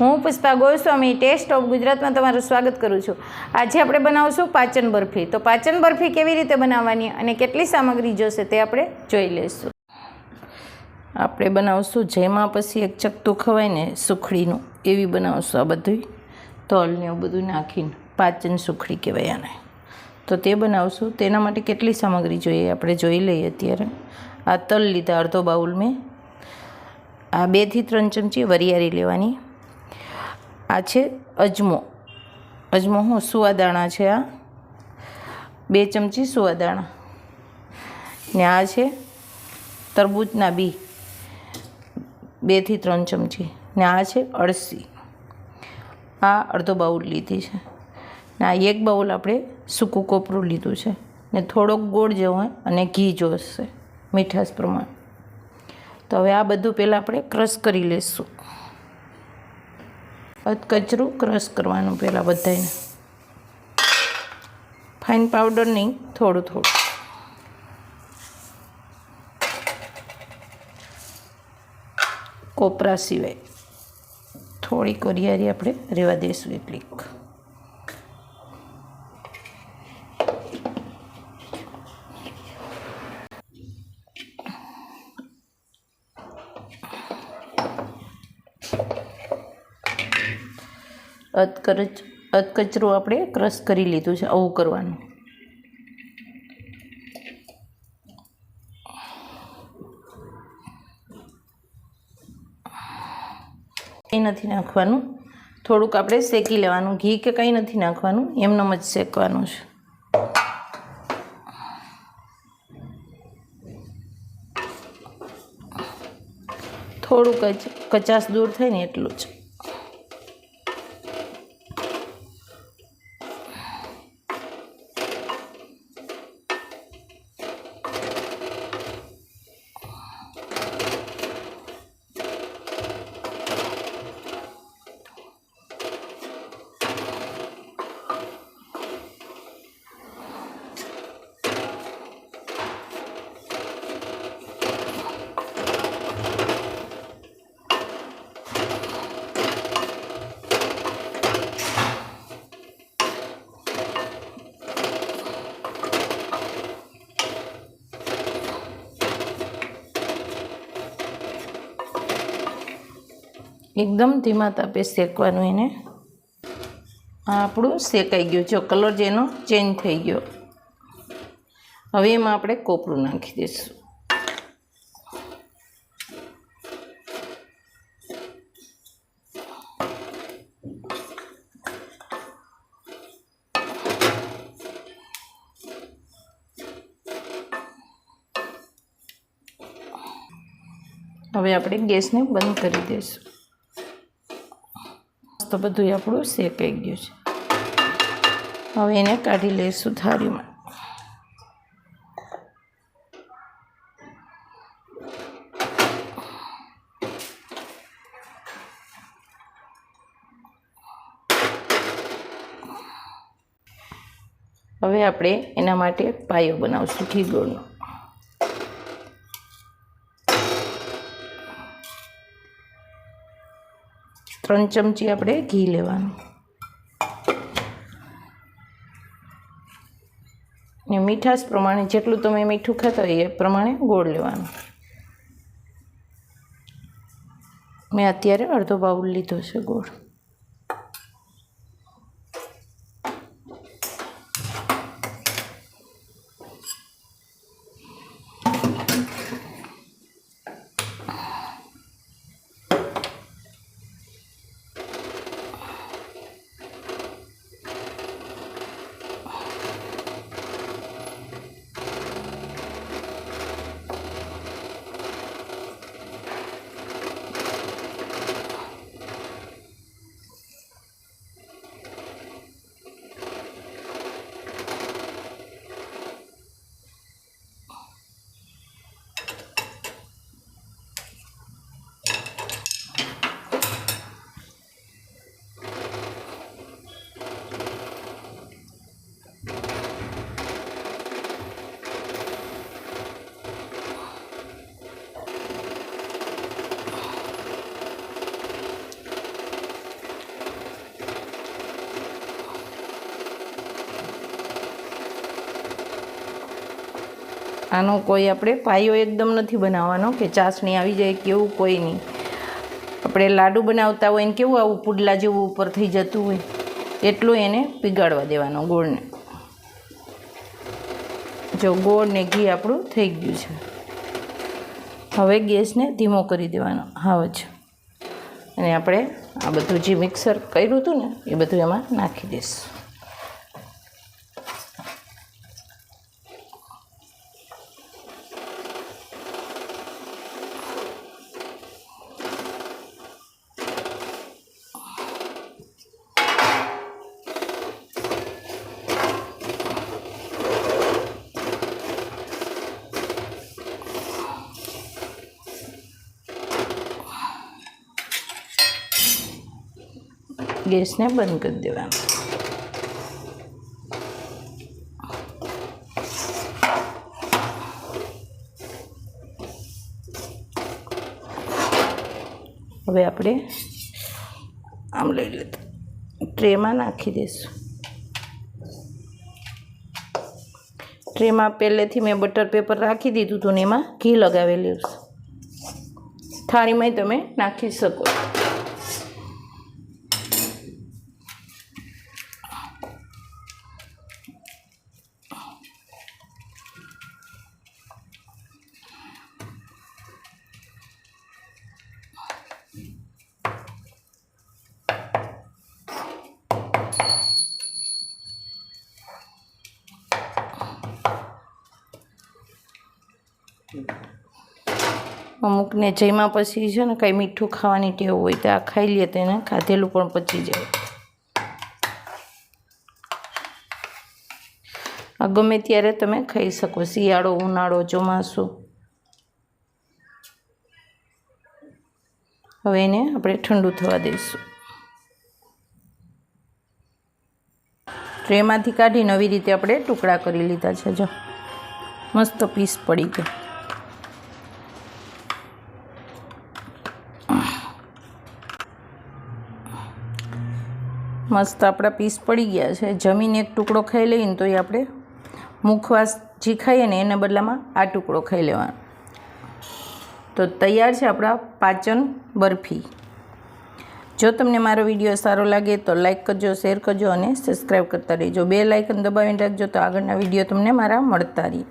હું Pushpa Goswami test of ગુજરાતમાં તમારું સ્વાગત કરું છું. આજે આપણે બનાવશું પાચન બરફી. તો પાચન બરફી કેવી રીતે બનાવવાની અને કેટલી સામગ્રી જોશે તે આપણે જોઈ લઈશું. આપણે બનાવશું જેમાં પછી એક ચકતું ખવાય ને સુખડીનું, એવી બનાવશું આ બધું તલ ને એવું બધું નાખીને પાચન સુખડી કહેવાય આને. તો તે બનાવશું. તેના માટે કેટલી સામગ્રી જોઈએ આપણે જોઈ લઈએ અત્યારે. આ તલ લીધા અડધો બાઉલ મેં આ બેથી ત્રણ ચમચી વરિયાળી લેવાની. આ છે અજમો. અજમો હું સુવાદાણા છે આ? બે ચમચી સુવાદાણા. ને આ છે તરબૂચના બી. બેથી ત્રણ ચમચી. ને આ છે અળસી. આ અડધો બાઉલ લીધી છે. ને આ એક બાઉલ આપણે સૂકું કોપરું લીધું છે. ને થોડોક ગોળ જવું અને ઘી જોશે મીઠાશ પ્રમાણે. તો હવે આ બધું પહેલાં આપણે ક્રશ કરી લઈશું કચરું ક્રશ કરવાનું પહેલાં બધાને ફાઇન પાવડર નહીં, થોડું થોડું. કોપરા સિવાય થોડીક વરિયારી આપણે રહેવા દઈશું એટલીક અધકરચ અધકચરો આપણે ક્રશ કરી લીધું છે, આવું કરવાનું. કંઈ નથી નાખવાનું. થોડુંક આપણે શેકી લેવાનું. ઘી કે કંઈ નથી નાખવાનું. એમનેમ જ શેકવાનું છે. થોડુંક જ, કચાશ દૂર થાય ને એટલું જ. એકદમ ધીમા તાપે શેકવાનું એને. આ આપણું શેકાઈ ગયું. જો કલર જેનો ચેન્જ થઈ ગયો. હવે એમાં આપણે કોપરું નાખી દઈશું. હવે આપણે ગેસને બંધ કરી દઈશું. તો બધું આપણું શેકાઈ ગયું છે. હવે એને કાઢી લઈશું થાળીમાં. હવે આપણે એના માટે પાયો બનાવશું, ઘી ત્રણ ચમચી આપણે ઘી લેવાનું. ને મીઠાશ પ્રમાણે જેટલું તમે મીઠું ખાતા હોય એ પ્રમાણે ગોળ લેવાનું. મેં અત્યારે અડધો બાઉલ લીધો છે ગોળ. આનો કોઈ આપણે પાયો એકદમ નથી બનાવવાનો કે ચાસણી આવી જાય કે એવું કોઈ નહીં. આપણે લાડુ બનાવતા હોય ને કેવું આવું પુડલા જેવું ઉપર થઈ જતું હોય, એટલું એને પીગાડવા દેવાનો ગોળને. જો ગોળ ને ઘી આપણું થઈ ગયું છે. હવે ગેસને ધીમો કરી દેવાનો. હાવ જ. અને આપણે આ બધું જે મિક્સર કર્યું હતું ને, એ બધું એમાં નાખી દઈશું. ગેસને બંધ કરી દેવાનો. હવે આપણે આમ લઈ લીધું ટ્રેમાં નાખી દઈશું. ટ્રેમાં પહેલેથી મેં બટર પેપર રાખી દીધું હતું ને એમાં ઘી લગાવેલું થાળીમાંય તમે નાખી શકો અમુકને જઈમાં પછી છે ને કંઈ મીઠું ખાવાની ટેવ હોય તો આ ખાઈ લે તો એને ખાધેલું પણ પચી જાય. આ ગમે ત્યારે તમે ખાઈ શકો, શિયાળો, ઉનાળો, ચોમાસું. હવે એને આપણે ઠંડુ થવા દઈશું. ટ્રેમાંથી કાઢીને આવી રીતે આપણે ટુકડા કરી લીધા છે, જો. મસ્ત પીસ પડી ગયા મસ્ત આપણા પીસ પડી ગયા છે. જમીન એક ટુકડો ખાઈ લઈએ ને તો એ આપણે મુખવાસ જે ખાઈએ ને એના બદલામાં આ ટુકડો ખાઈ લેવાનો. તો તૈયાર છે આપણા પાચન બરફી. જો તમને મારો વીડિયો સારો લાગે તો લાઇક કરજો, શેર કરજો અને સબસ્ક્રાઈબ કરતા રહેજો. બે લાઇકન દબાવીને રાખજો તો આગળના વીડિયો તમને મારા મળતા રહે.